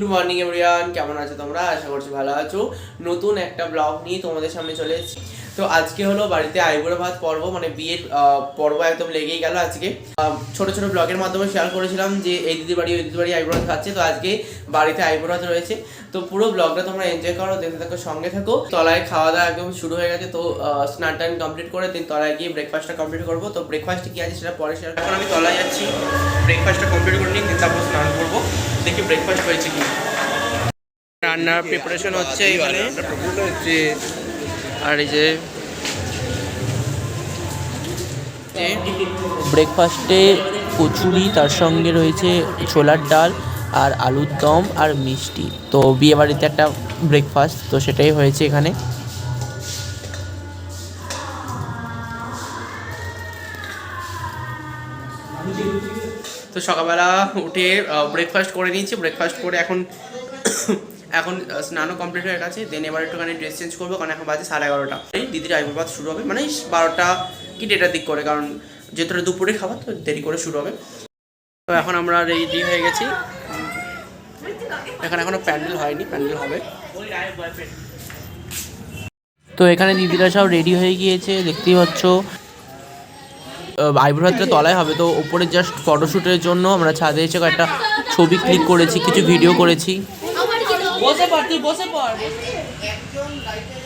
Good morning everyone কেমন আছো তোমরা? আশা করছি ভালো আছো। নতুন একটা ব্লগ নিয়ে তোমাদের সামনে চলে এসেছি। তো আজকে হলো বাড়িতে আইবুড়ো ভাত পর্ব মানে বিয়ের পর্ব একদম লেগেই গেল আজকে। ছোট ছোট ব্লগের মাধ্যমে শেয়ার করেছিলাম যে এই দিদি বাড়ি, ওই দিদি বাড়ি আইবুড়ো ভাত খাচ্ছে, তো আজকে বাড়িতে আইবুড়ো ভাত রয়েছে। তো পুরো ব্লগটা তোমরা এনজয় করো, দেখতে থাকো, সঙ্গে থাকো। তলায় খাওয়া দাওয়া একদম শুরু হয়ে গেছে, তো স্নান টান কমপ্লিট করে দিন, তলায় গিয়ে ব্রেকফাস্টটা কমপ্লিট করব। তো ব্রেকফাস্টে কি আছে সেটা পরে শেয়ার এখন আমি তলায় যাচ্ছি ব্রেকফাস্টটা কমপ্লিট করে নিই তারপর স্নান করব। দেখি ব্রেকফাস্ট হয়েছে কি রান্নার প্রিপারেশন হচ্ছে আর এই যে ব্রেকফাস্টে কচুরি, তার সঙ্গে রয়েছে ছোলার ডাল আর আলুর দম আর মিষ্টি। তো বিয়ে বাড়িতে একটা ব্রেকফাস্ট তো সেটাই হয়েছে এখানে। তো সকালবেলা উঠে ব্রেকফাস্ট করে নিয়েছি। ব্রেকফাস্ট করে এখন এখন স্নানও কমপ্লিট হয়ে গেছে দেন এবার একটুখানি ড্রেস চেঞ্জ করব, কারণ এখন বাজে সাড়ে এগারোটা। এই দিদির আইবুবাদ শুরু হবে মানে বারোটা কি ডেটার দিক করে, কারণ যেহেতু দুপুরে খাবার তো দেরি করে শুরু হবে। তো এখন আমরা রেডি হয়ে গেছি। এখানে এখনও প্যান্ডেল হয়নি, প্যান্ডেল হবে। তো এখানে দিদিরা সব রেডি হয়ে গিয়েছে, দেখতেই পাচ্ছ। আইব্রোহাতটা তলায় হবে, তো উপরে জাস্ট ফটোশ্যুটের জন্য আমরা ছাদে এসে একটা ছবি ক্লিক করেছি, কিছু ভিডিও করেছি। বসে পড় তুই বসে পড়। চলে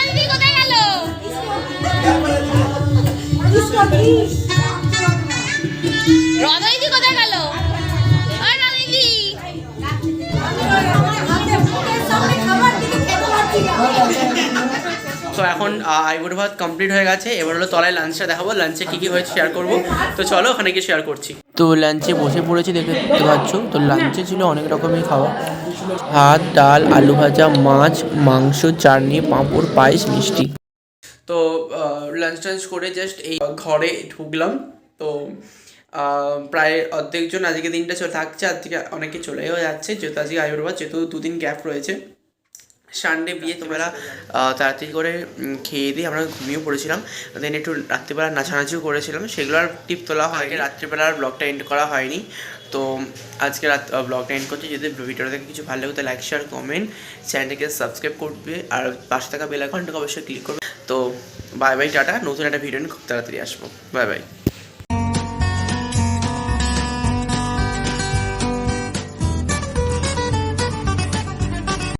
দিদি কোথায় গেল? রত্না তো এখন আইবুড়ো ভাত কমপ্লিট হয়ে গেছে। এবার হলো তলায় লাঞ্চটা দেখাবো। লাঞ্চে কী কী হয়েছে শেয়ার করব। তো চলো ওখানে গিয়ে শেয়ার করছি। তো লাঞ্চে বসে পড়েছি দেখে দেখতে পাচ্ছ তো লাঞ্চে ছিল অনেক রকমের খাওয়া। ভাত ডাল আলু ভাজা মাছ মাংস চাটনি পাঁপড় পায়েস মিষ্টি। তো লাঞ্চ টাঞ্চ করে জাস্ট এই ঘরে ঢুকলাম। তো প্রায় অর্ধেকজন আজকে দিনটা চলে থাকছে আজকে অনেকে চলেও যাচ্ছে। যেহেতু আজকে আয়ুর্বাদ যেহেতু দুদিন গ্যাপ রয়েছে। সানডে বিয়ে তোমরা তাড়াতাড়ি করে খেয়ে দিয়ে আমরা ঘুমিয়ে পড়েছিলাম। দেন একটু রাত্রিবেলা নাচানাচিও করেছিলাম। সেগুলো আর টিপ তোলা হয়নি। রাত্রিবেলা আর ব্লগটা এন্ড করা হয়নি। তো আজকে রাত ব্লগটা এন্ড করছি। যদি ভিডিওটা দেখে কিছু ভালো লাগে তো লাইক শেয়ার কমেন্ট চ্যানেলটাকে সাবস্ক্রাইব করবে। আর পাশে থাকা বেল আইকনটাকে অবশ্যই ক্লিক করবে। তো বাই বাই টাটা। নতুন একটা ভিডিও নিয়ে খুব তাড়াতাড়ি আসব। Bye bye